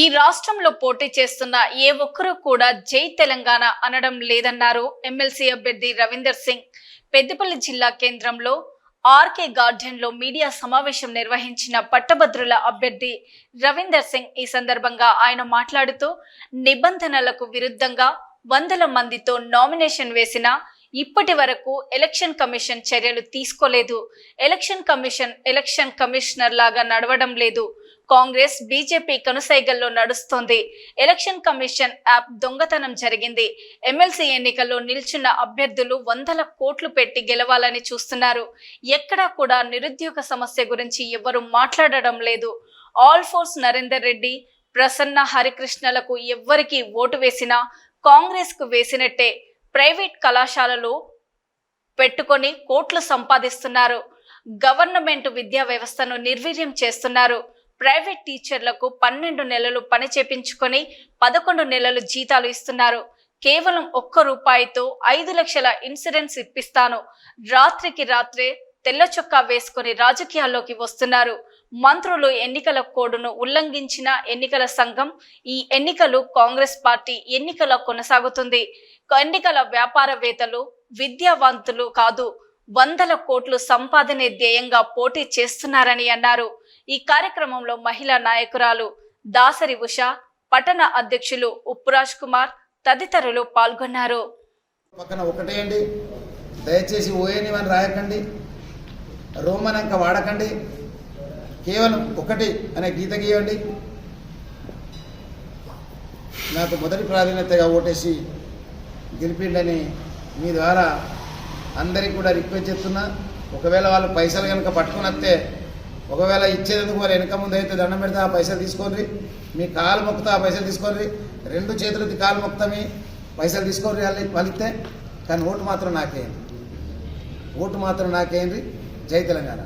ఈ రాష్ట్రంలో పోటీ చేస్తున్న ఏ ఒక్కరూ కూడా జై తెలంగాణ అనడం లేదన్నారు ఎమ్మెల్సీ అభ్యర్థి రవీందర్ సింగ్. పెద్దపల్లి జిల్లా కేంద్రంలో ఆర్కే గార్డెన్లో మీడియా సమావేశం నిర్వహించిన పట్టభద్రుల అభ్యర్థి రవీందర్ సింగ్ ఈ సందర్భంగా ఆయన మాట్లాడుతూ నిబంధనలకు విరుద్ధంగా వందల మందితో నామినేషన్ వేసిన ఇప్పటి వరకు ఎలక్షన్ కమిషన్ చర్యలు తీసుకోలేదు. ఎలక్షన్ కమిషన్ ఎలక్షన్ కమిషనర్ లాగా నడవడం లేదు. కాంగ్రెస్ బీజేపీ కనుసైగల్లో నడుస్తోంది. ఎలక్షన్ కమిషన్ యాప్ దొంగతనం జరిగింది. ఎమ్మెల్సీ ఎన్నికల్లో నిల్చున్న అభ్యర్థులు వందల కోట్లు పెట్టి గెలవాలని చూస్తున్నారు. ఎక్కడా కూడా నిరుద్యోగ సమస్య గురించి ఎవరు మాట్లాడడం లేదు. ఆల్ ఫోర్స్ నరేందర్ రెడ్డి ప్రసన్న హరికృష్ణలకు ఎవ్వరికి ఓటు వేసినా కాంగ్రెస్కు వేసినట్టే ప్రైవేట్ కళాశాలలు పెట్టుకొని కోట్లు సంపాదిస్తున్నారు. గవర్నమెంట్ విద్యా వ్యవస్థను నిర్వీర్యం చేస్తున్నారు. ప్రైవేట్ టీచర్లకు పన్నెండు నెలలు పని చేపించుకొని పదకొండు నెలలు జీతాలు ఇస్తున్నారు. కేవలం ఒక్క రూపాయితో ఐదు లక్షల ఇన్సూరెన్స్ ఇప్పిస్తాను. రాత్రికి రాత్రే తెల్ల చొక్కా వేసుకొని రాజకీయాల్లోకి వస్తున్నారు. మంత్రులు ఎన్నికల కోడ్ను ఉల్లంఘించిన ఎన్నికల సంఘం ఈ ఎన్నికలు కాంగ్రెస్ పార్టీ ఎన్నికల కొనసాగుతుంది. ఎన్నికల వ్యాపారవేత్తలు విద్యావంతులు కాదు వందల కోట్లు సంపాదనే ధ్యేయంగా పోటీ చేస్తున్నారని అన్నారు. ఈ కార్యక్రమంలో మహిళా నాయకురాలు దాసరి ఉష పట్టణ అధ్యక్షులు ఉప్పురాజ్ కుమార్ తదితరులు పాల్గొన్నారు. పక్కన ఒకటేయండి దయచేసి ఓయనివని రాయకండి. రోమన్ అంక వాడకండి. కేవలం ఒకటి అనే గీత గీయండి. నాకు మొదటి ప్రాధాన్యతగా ఓటేసి గెలిపిండని మీ ద్వారా అందరికీ కూడా రిక్వెస్ట్ చేస్తున్నా. ఒకవేళ వాళ్ళు పైసలు కనుక పట్టుకుని వస్తే ఒకవేళ ఇచ్చేందుకు మరి వెనక ముందు అయితే దండం పెడితే ఆ పైసలు తీసుకోండి. మీ కాలు మొక్కుతా ఆ పైసలు తీసుకోండి. రెండు చేతులకి కాలు మొక్కుతా మీ పైసలు తీసుకోండి వాళ్ళకి పలిస్తే కానీ ఓటు మాత్రం నాకేయండి. ఓటు మాత్రం నాకేయండి. జై తెలంగాణ.